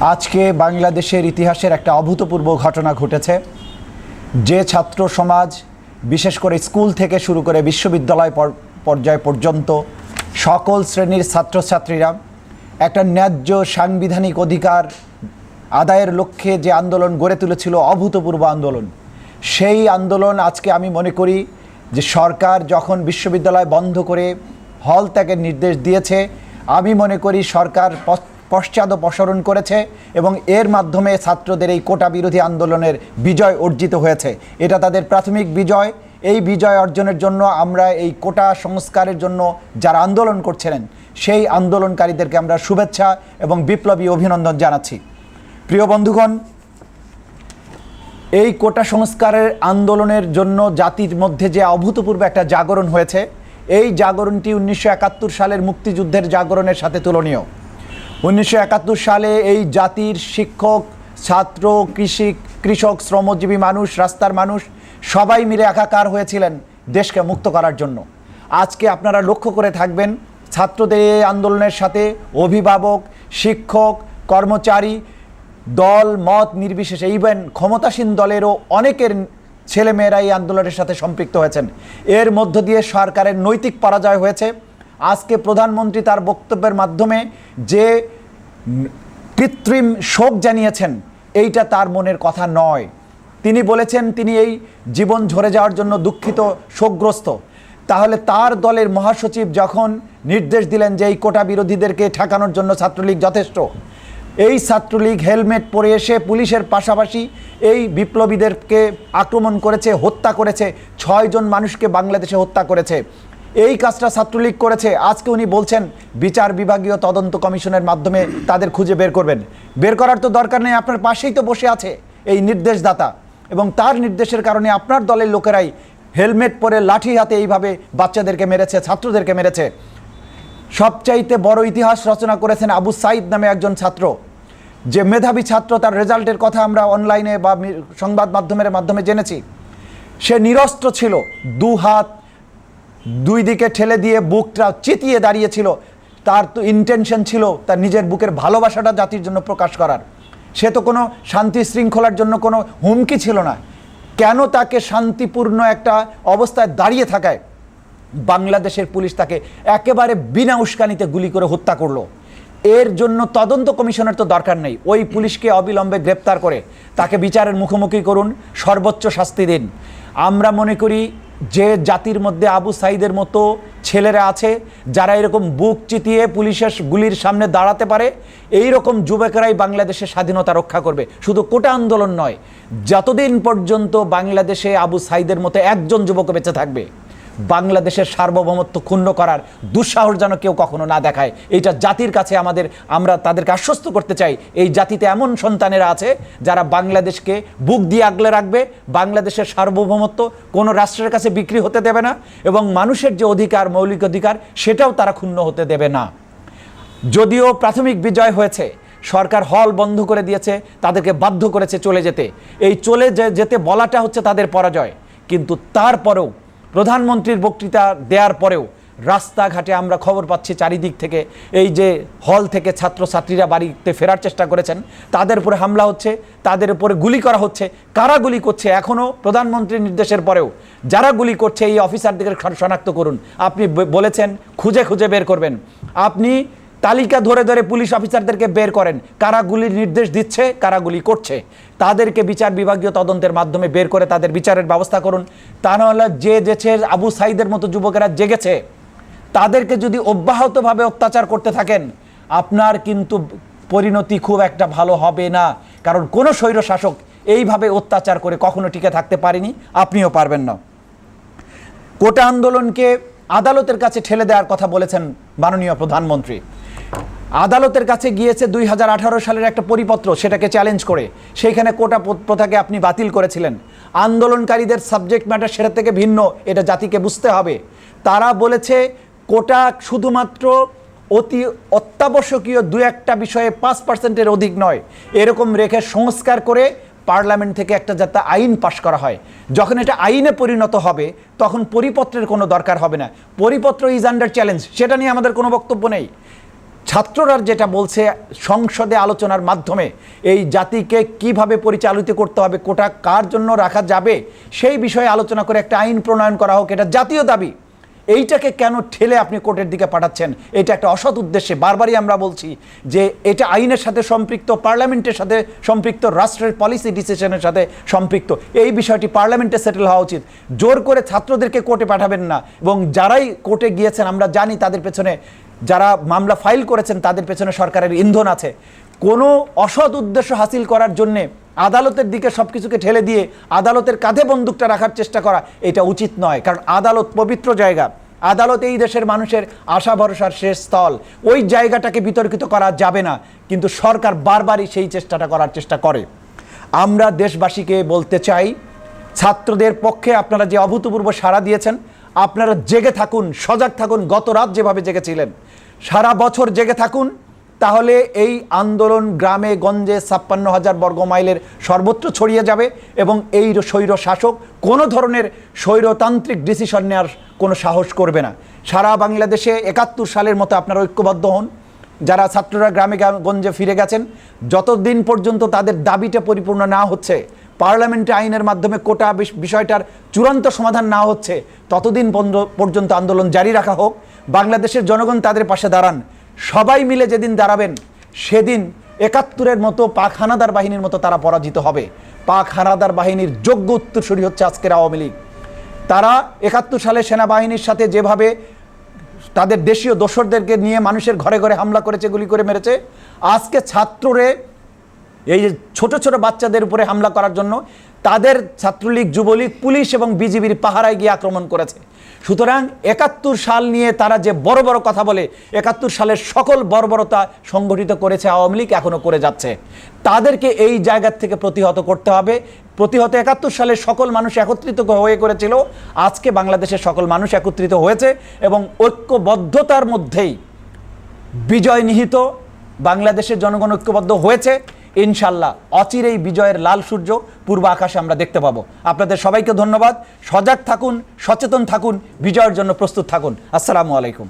আজকে বাংলাদেশের ইতিহাসের একটা অভূতপূর্ব ঘটনা ঘটেছে। যে ছাত্র সমাজ, বিশেষ করে স্কুল থেকে শুরু করে বিশ্ববিদ্যালয় পর- পর্যায় পর্যন্ত সকল শ্রেণির ছাত্রছাত্রীরা একটা ন্যায্য সাংবিধানিক অধিকার আদায়ের লক্ষ্যে যে আন্দোলন গড়ে তুলেছিল, অভূতপূর্ব আন্দোলন। সেই আন্দোলন আজকে আমি মনে করি যে সরকার যখন বিশ্ববিদ্যালয় বন্ধ করে হল ত্যাগের নির্দেশ দিয়েছে, আমি মনে করি সরকার পশ্চাদপসরণ করেছে এবং এর মাধ্যমে ছাত্রদের এই কোটা বিরোধী আন্দোলনের বিজয় অর্জিত হয়েছে। এটা তাদের প্রাথমিক বিজয়। এই বিজয় অর্জনের জন্য আমরা এই কোটা সংস্কারের জন্য যারা আন্দোলন করছিলেন, সেই আন্দোলনকারীদেরকে আমরা শুভেচ্ছা এবং বিপ্লবী অভিনন্দন জানাচ্ছি। প্রিয় বন্ধুগণ, এই কোটা সংস্কারের আন্দোলনের জন্য জাতির মধ্যে যে অভূতপূর্ব একটা জাগরণ হয়েছে, এই জাগরণটি উনিশশো একাত্তর সালের মুক্তিযুদ্ধের জাগরণের সাথে তুলনীয়। উনিশশো একাত্তর সালে এই জাতির শিক্ষক, ছাত্র, কৃষি, কৃষক, শ্রমজীবী মানুষ, রাস্তার মানুষ সবাই মিলে একাকার হয়েছিলেন দেশকে মুক্ত করার জন্য। আজকে আপনারা লক্ষ্য করে থাকবেন ছাত্রদের আন্দোলনের সাথে অভিভাবক, শিক্ষক, কর্মচারী, দল, মত নির্বিশেষে ইভেন ক্ষমতাসীন দলেরও অনেকের ছেলেমেয়েরা এই আন্দোলনের সাথে সম্পৃক্ত হয়েছেন। এর মধ্য দিয়ে সরকারের নৈতিক পরাজয় হয়েছে। আজকে প্রধানমন্ত্রী তার বক্তব্যের মাধ্যমে যে কৃত্রিম শোক জানিয়েছেন, এইটা তার মনের কথা নয়। তিনি বলেছেন, তিনি এই জীবন ঝরে যাওয়ার জন্য দুঃখিত, শোকগ্রস্ত। তাহলে তার দলের মহাসচিব যখন নির্দেশ দিলেন যে এই কোটা বিরোধীদেরকে ঠেকানোর জন্য ছাত্রলীগ যথেষ্ট, এই ছাত্রলীগ হেলমেট পরে এসে পুলিশের পাশাপাশি এই বিপ্লবীদেরকে আক্রমণ করেছে, হত্যা করেছে, ছয়জন মানুষকে বাংলাদেশে হত্যা করেছে। এই কাজটা ছাত্রলীগ করেছে। আজকে উনি বলছেন, বিচার বিভাগীয় তদন্ত কমিশনের মাধ্যমে তাদের খুঁজে বের করবেন। বের করার তো দরকার নেই, আপনার পাশেই তো বসে আছে এই নির্দেশদাতা। এবং তার নির্দেশের কারণে আপনার দলের লোকেরাই হেলমেট পরে লাঠি হাতে এইভাবে বাচ্চাদেরকে মেরেছে, ছাত্রদেরকে মেরেছে। সবচাইতে বড় ইতিহাস রচনা করেছেন আবু সাইদ নামে একজন ছাত্র। যে মেধাবী ছাত্র, তার রেজাল্টের কথা আমরা অনলাইনে বা সংবাদ মাধ্যমের মাধ্যমে জেনেছি। সে নিরস্ত্র ছিল, দু হাত দুই দিকে ঠেলে দিয়ে বুকটা চিতিয়ে দাঁড়িয়েছিল। তার তো ইন্টেনশন ছিল তার নিজের বুকের ভালোবাসাটা জাতির জন্য প্রকাশ করার। সে তো কোনো শান্তি শৃঙ্খলার জন্য কোনো হুমকি ছিল না। কেন তাকে শান্তিপূর্ণ একটা অবস্থায় দাঁড়িয়ে থাকায়? বাংলাদেশের পুলিশ তাকে একেবারে বিনা উস্কানিতে গুলি করে হত্যা করল। এর জন্য তদন্ত কমিশনের তো দরকার নেই। ওই পুলিশকে অবিলম্বে গ্রেপ্তার করে তাকে বিচারের মুখোমুখি করুন, সর্বোচ্চ শাস্তি দিন। আমরা মনে করি যে জাতির মধ্যে আবু সাইদের মতো ছেলেরা আছে, যারা এরকম বুক চিতিয়ে পুলিশের গুলির সামনে দাঁড়াতে পারে এই রকম যুবকেরাই বাংলাদেশে স্বাধীনতা রক্ষা করবে। শুধু কোটা আন্দোলন নয়, যতদিন পর্যন্ত বাংলাদেশে আবু সাইদের মতো একজন যুবক বেঁচে থাকবে। বাংলাদেশের সার্বভৌমত্ব ক্ষুণ্ণ করার দুঃসাহস যেন কেউ কখনো না দেখায়। এইটা জাতির কাছে আমাদের, আমরা তাদেরকে আশ্বস্ত করতে চাই। এই জাতিতে এমন সন্তানেরা আছে যারা বাংলাদেশকে বুক দিয়ে আগলে রাখবে, বাংলাদেশের সার্বভৌমত্ব কোনো রাষ্ট্রের কাছে বিক্রি হতে দেবে না এবং মানুষের যে অধিকার, মৌলিক অধিকার, সেটাও তারা ক্ষুণ্ণ হতে দেবে না। যদিও প্রাথমিক বিজয় হয়েছে, সরকার হল বন্ধ করে দিয়েছে, তাদেরকে বাধ্য করেছে চলে যেতে। এই চলে যেতে বলাটা হচ্ছে তাদের পরাজয়। কিন্তু তারপরেও প্রধানমন্ত্রীর বক্তৃতা দেওয়ার পরেও রাস্তাঘাটে আমরা খবর পাচ্ছি চারিদিক থেকে এই যে হল থেকে ছাত্রছাত্রীরা বাড়িতে ফেরার চেষ্টা করেছেন, তাদের উপরে হামলা হচ্ছে, তাদের উপরে গুলি করা হচ্ছে, কারা গুলি করছে এখনও প্রধানমন্ত্রীর নির্দেশের পরেও? যারা গুলি করছে এই অফিসারদের শনাক্ত করুন। আপনি বলেছেন, খুঁজে খুঁজে বের করবেন। আপনি তালিকা ধরে ধরে পুলিশ অফিসারদেরকে বের করেন। কারা গুলির নির্দেশ দিচ্ছে, কারা গুলি করছে। তাদেরকে বিচার বিভাগীয় তদন্তের মাধ্যমে বের করে তাদের বিচারের ব্যবস্থা করুন। তা নাহলে যে দেশের আবু সাইদের মতো যুবকেরা জেগেছে, তাদেরকে যদি অব্যাহতভাবে অত্যাচার করতে থাকেন, আপনার কিন্তু পরিণতি খুব একটা ভালো হবে না। কারণ কোনো স্বৈর শাসক এইভাবে অত্যাচার করে কখনো টিকে থাকতে পারেনি, আপনিও পারবেন না। কোটা আন্দোলনকে আদালতের কাছে ঠেলে দেওয়ার কথা বলেছেন মাননীয় প্রধানমন্ত্রী। আদালতের কাছে গিয়েছে দুই হাজার আঠারো সালের একটা পরিপত্র সেটাকে চ্যালেঞ্জ করে। সেইখানে কোটা প্রথাকে আপনি বাতিল করেছিলেন। আন্দোলনকারীদের সাবজেক্ট ম্যাটার সেটা থেকে ভিন্ন, এটা জাতিকে বুঝতে হবে। তারা বলেছে, কোটা শুধুমাত্র অতি অত্যাবশ্যকীয় দু একটা বিষয়ে পাঁচ পার্সেন্টের অধিক নয়। এরকম রেখে সংস্কার করে পার্লামেন্ট থেকে একটা যাতে আইন পাশ করা হয়। যখন এটা আইনে পরিণত হবে, তখন পরিপত্রের কোনো দরকার হবে না। পরিপত্র ইজ আন্ডার চ্যালেঞ্জ সেটা নিয়ে আমাদের কোনো বক্তব্য নেই। ছাত্ররা যেটা বলছে, সংসদে আলোচনার মাধ্যমে এই জাতিকে কীভাবে পরিচালিত করতে হবে, কোটা কার জন্য রাখা যাবে, সেই বিষয়ে আলোচনা করে একটা আইন প্রণয়ন করা হোক, এটা জাতীয় দাবি। এইটাকে কেন ঠেলে আপনি কোর্টের দিকে পাঠাচ্ছেন? এটা একটা অসৎ উদ্দেশ্যে বারবারই আমরা বলছি যে এটা আইনের সাথে সম্পৃক্ত, পার্লামেন্টের সাথে সম্পৃক্ত, রাষ্ট্রের পলিসি ডিসিশনের সাথে সম্পৃক্ত। এই বিষয়টি পার্লামেন্টে সেটেল হওয়া উচিত। জোর করে ছাত্রদেরকে কোর্টে পাঠাবেন না এবং যারাই কোর্টে গিয়েছেন, আমরা জানি তাদের পেছনে যারা মামলা ফাইল করেছেন, তাদের পেছনে সরকারের ইন্ধন আছে। কোনো অসৎ উদ্দেশ্য হাসিল করার জন্যে আদালতের দিকে সব কিছুকে ঠেলে দিয়ে আদালতের কাঁধে বন্দুকটা রাখার চেষ্টা করা, এটা উচিত নয়। কারণ আদালত পবিত্র জায়গা। আদালত এই দেশের মানুষের আশা ভরসার শেষ স্থল। ওই জায়গাটাকে বিতর্কিত করা যাবে না। কিন্তু সরকার বারবারই সেই চেষ্টাটা করার চেষ্টা করে। আমরা দেশবাসীকে বলতে চাই, ছাত্রদের পক্ষে আপনারা যে অভূতপূর্ব সাড়া দিয়েছেন, আপনারা জেগে থাকুন, সজাগ থাকুন, গত রাত যেভাবে জেগেছিলেন। সারা বছর জেগে থাকুন, তাহলে এই আন্দোলন গ্রামে গঞ্জে ছাপ্পান্ন হাজার বর্গ মাইলের সর্বত্র ছড়িয়ে যাবে এবং এই স্বৈর শাসক কোনো ধরনের স্বৈরতান্ত্রিক ডিসিশন নেওয়ার কোনো সাহস করবে না। সারা বাংলাদেশে একাত্তর সালের মতো আপনারা ঐক্যবদ্ধ হন। যারা ছাত্ররা গ্রামে গঞ্জে ফিরে গেছেন, যতদিন পর্যন্ত তাদের দাবিটা পরিপূর্ণ না হচ্ছে পার্লামেন্টে আইনের মাধ্যমে কোটা বিষ- বিষয়টার চূড়ান্ত সমাধান না হচ্ছে, ততদিন পর্য- পর্যন্ত আন্দোলন জারি রাখা হোক। বাংলাদেশের জনগণ তাদের পাশে দাঁড়ান। সবাই মিলে যেদিন দাঁড়াবেন, সেদিন একাত্তরের মতো পাক হানাদার বাহিনীর মতো তারা পরাজিত হবে। পাক হানাদার বাহিনীর যোগ্য উত্তরসূরি হচ্ছে আজকের আওয়ামী লীগ। তারা একাত্তর সালে সেনাবাহিনীর সাথে যেভাবে তাদের দেশীয় দোসরদেরকে নিয়ে মানুষের ঘরে ঘরে হামলা করেছে, গুলি করে মেরেছে, আজকে ছাত্ররে এই যে ছোট ছোট বাচ্চাদের উপরে হামলা করার জন্য তাদের ছাত্রলীগ, যুবলীগ, পুলিশ এবং বিজিবির পাহারায় গিয়ে আক্রমণ করেছে। সুতরাং একাত্তর সাল নিয়ে তারা যে বড় বড় কথা বলে, একাত্তর সালের সকল বর্বরতা সংগঠিত করেছে আওয়ামী লীগ এখনও করে যাচ্ছে। তাদেরকে এই জায়গার থেকে প্রতিহত করতে হবে। প্রতিহত একাত্তর সালের সকল মানুষ একত্রিত হয়ে করেছিল। আজকে বাংলাদেশের সকল মানুষ একত্রিত হয়েছে এবং ঐক্যবদ্ধতার মধ্যেই বিজয় নিহিত বাংলাদেশের জনগণ ঐক্যবদ্ধ হয়েছে। ইনশাল্লাহ অচিরেই বিজয়ের লাল সূর্য পূর্ব আকাশে আমরা দেখতে পাবো। আপনাদের সবাইকে ধন্যবাদ। সজাগ থাকুন, সচেতন থাকুন, বিজয়ের জন্য প্রস্তুত থাকুন। আসসালামু আলাইকুম।